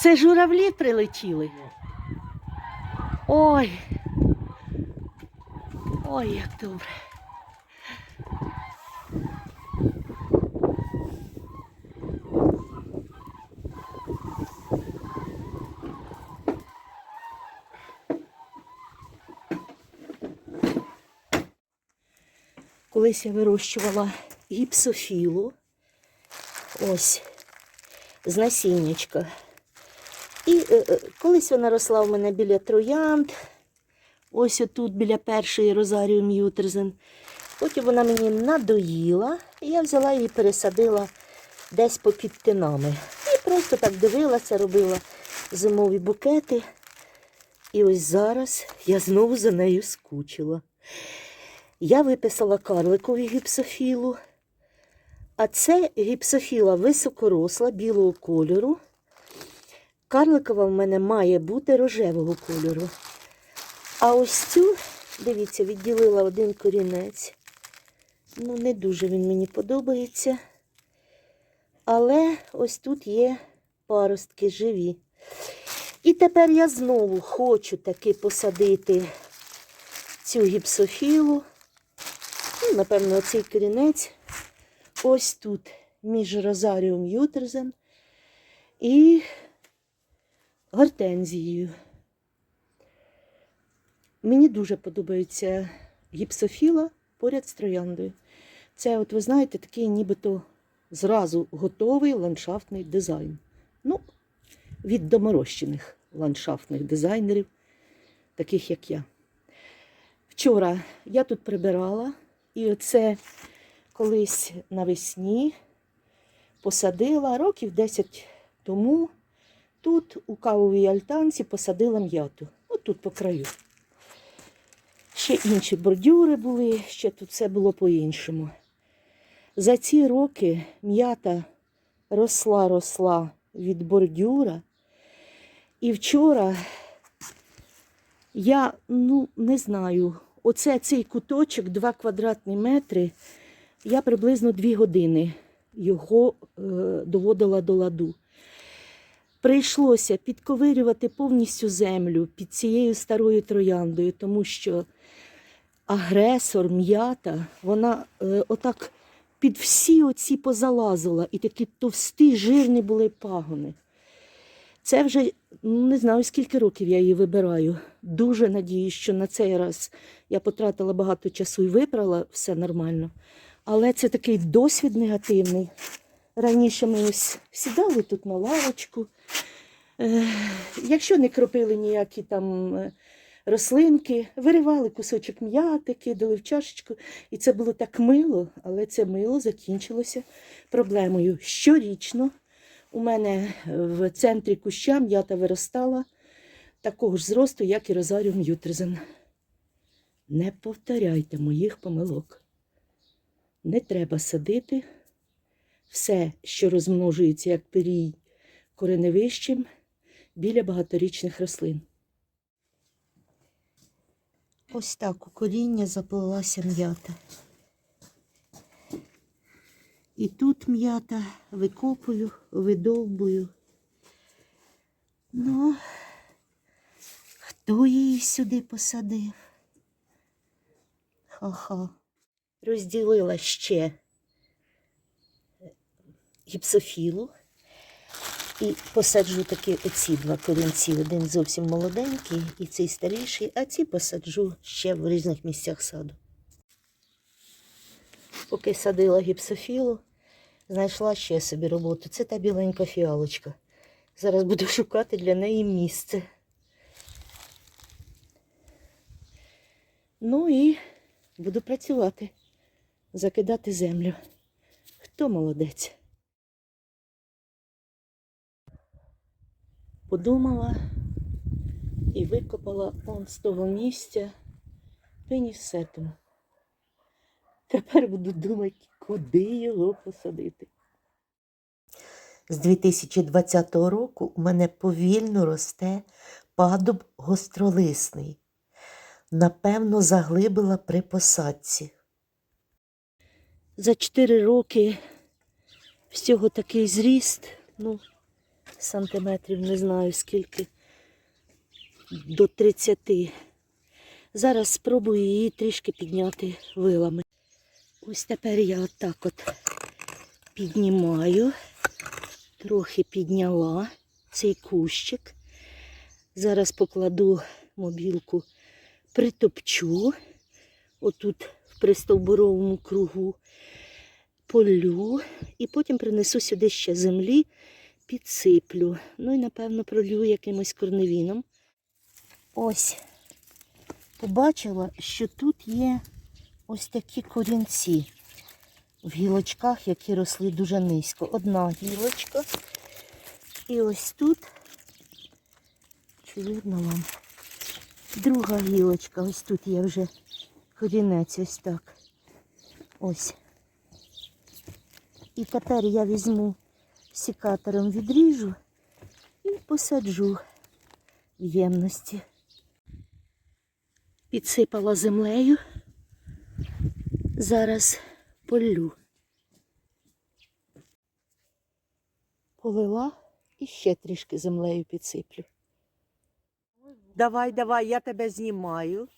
Це журавлі прилетіли. Ой. Ой, як добре. Колись я вирощувала гіпсофілу. Ось з насіннячка. Е, е, колись вона росла у мене біля троянд. Ось отут біля першої розаріум ютерзен. Потім вона мені надоїла, і я взяла її пересадила десь попід тинами. І просто так дивилася, робила зимові букети. І ось зараз я знову за нею скучила. Я виписала карликові гіпсофілу, а це гіпсофіла високоросла, білого кольору. Карликова в мене має бути рожевого кольору. А ось цю, дивіться, відділила один корінець. Ну, не дуже він мені подобається. Але ось тут є паростки живі. І тепер я знову хочу таки посадити цю гіпсофілу. Ну, напевно, цей корінець ось тут між розаріум ютерзем і гортензією. Мені дуже подобається гіпсофіла поряд з трояндою. Це, от ви знаєте, такий нібито зразу готовий ландшафтний дизайн. Ну, від доморощених ландшафтних дизайнерів, таких як я. Вчора я тут прибирала, і оце колись навесні посадила років 10 тому. Тут у кавовій альтанці посадила м'яту. Отут по краю. Ще інші бордюри були, ще тут все було по-іншому. За ці роки м'ята росла, росла від бордюра. І вчора я ну, не знаю, оце цей куточок, 2 квадратні метри, я приблизно 2 години його е, доводила до ладу. Прийшлося підковирювати повністю землю під цією старою трояндою, тому що агресор, м'ята, вона е, отак під всі оці позалазила, і такі товсті, жирні були пагони. Це вже ну, не знаю, скільки років я її вибираю. Дуже надіюсь, що на цей раз я потратила багато часу і вибрала все нормально. Але це такий досвід негативний. Раніше ми ось сідали тут на лавочку. Е, якщо не кропили ніякі там е, рослинки, виривали кусочок м'яти, кидали в чашечку. І це було так мило, але це мило закінчилося проблемою. Щорічно у мене в центрі куща м'ята виростала такого ж зросту, як і розаріум ютрезен. Не повторяйте моїх помилок. Не треба садити все, що розмножується як пирій кореневищем, біля багаторічних рослин. Ось так у коріння заплилася м'ята. І тут м'ята викопую, видовбую. Ну, хто її сюди посадив? Ха-ха. Розділила ще гіпсофілу. І посаджу таки оці два корінці. Один зовсім молоденький і цей старіший, а ці посаджу ще в різних місцях саду. Поки садила гіпсофілу, знайшла ще собі роботу. Це та біленька фіалочка. Зараз буду шукати для неї місце. Ну і буду працювати, закидати землю. Хто молодець? Подумала і викопала он з того місця пенісетум. Тепер буду думати, куди його посадити. З 2020 року у мене повільно росте падуб гостролисний. Напевно, заглибила при посадці. За 4 роки всього такий зріст. Ну, сантиметрів, не знаю скільки, до 30. Зараз спробую її трішки підняти вилами. Ось тепер я отак от піднімаю, трохи підняла цей кущик. Зараз покладу мобілку, притопчу отут в пристовбуровому кругу, полю і потім принесу сюди ще землі, підсиплю. Ну і, напевно, пролью якимось корневіном. Ось побачила, що тут є ось такі корінці в гілочках, які росли дуже низько. Одна гілочка. І ось тут, чи видно вам, друга гілочка. Ось тут є вже корінець, ось так. Ось. І тепер я візьму сікатором відріжу і посаджу в ємності. Підсипала землею. Зараз полю. Полила і ще трішки землею підсиплю. Давай, давай, я тебе знімаю.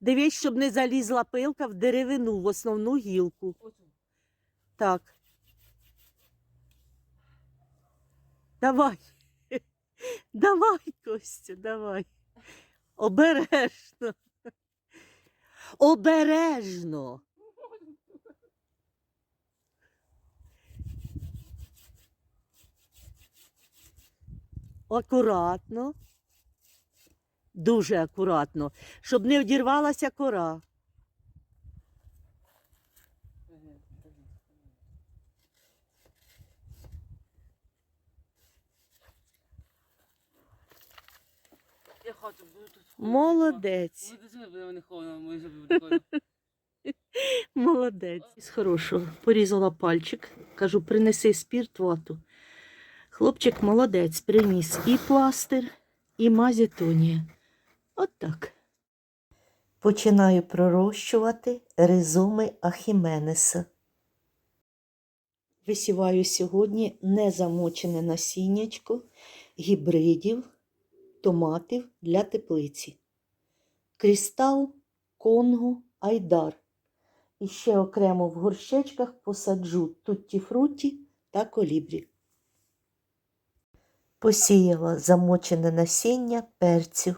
Дивись, щоб не залізла пилка в деревину, в основну гілку. Так. Давай. Давай, Костя, давай. Обережно. Обережно. Акуратно. Дуже акуратно, щоб не одірвалася кора. Я буду тут. Молодець. Ну. Молодець. З хорошого. Порізала пальчик. Кажу, принеси спірт вату. Хлопчик молодець, приніс і пластир, і мазітонія. От так. Починаю пророщувати ризоми ахіменеса. Висіваю сьогодні незамочене насіннячко гібридів томатів для теплиці. Крістал, Конго, Айдар. І ще окремо в горщечках посаджу тутті-фруті та колібрі. Посіяла замочене насіння перцю.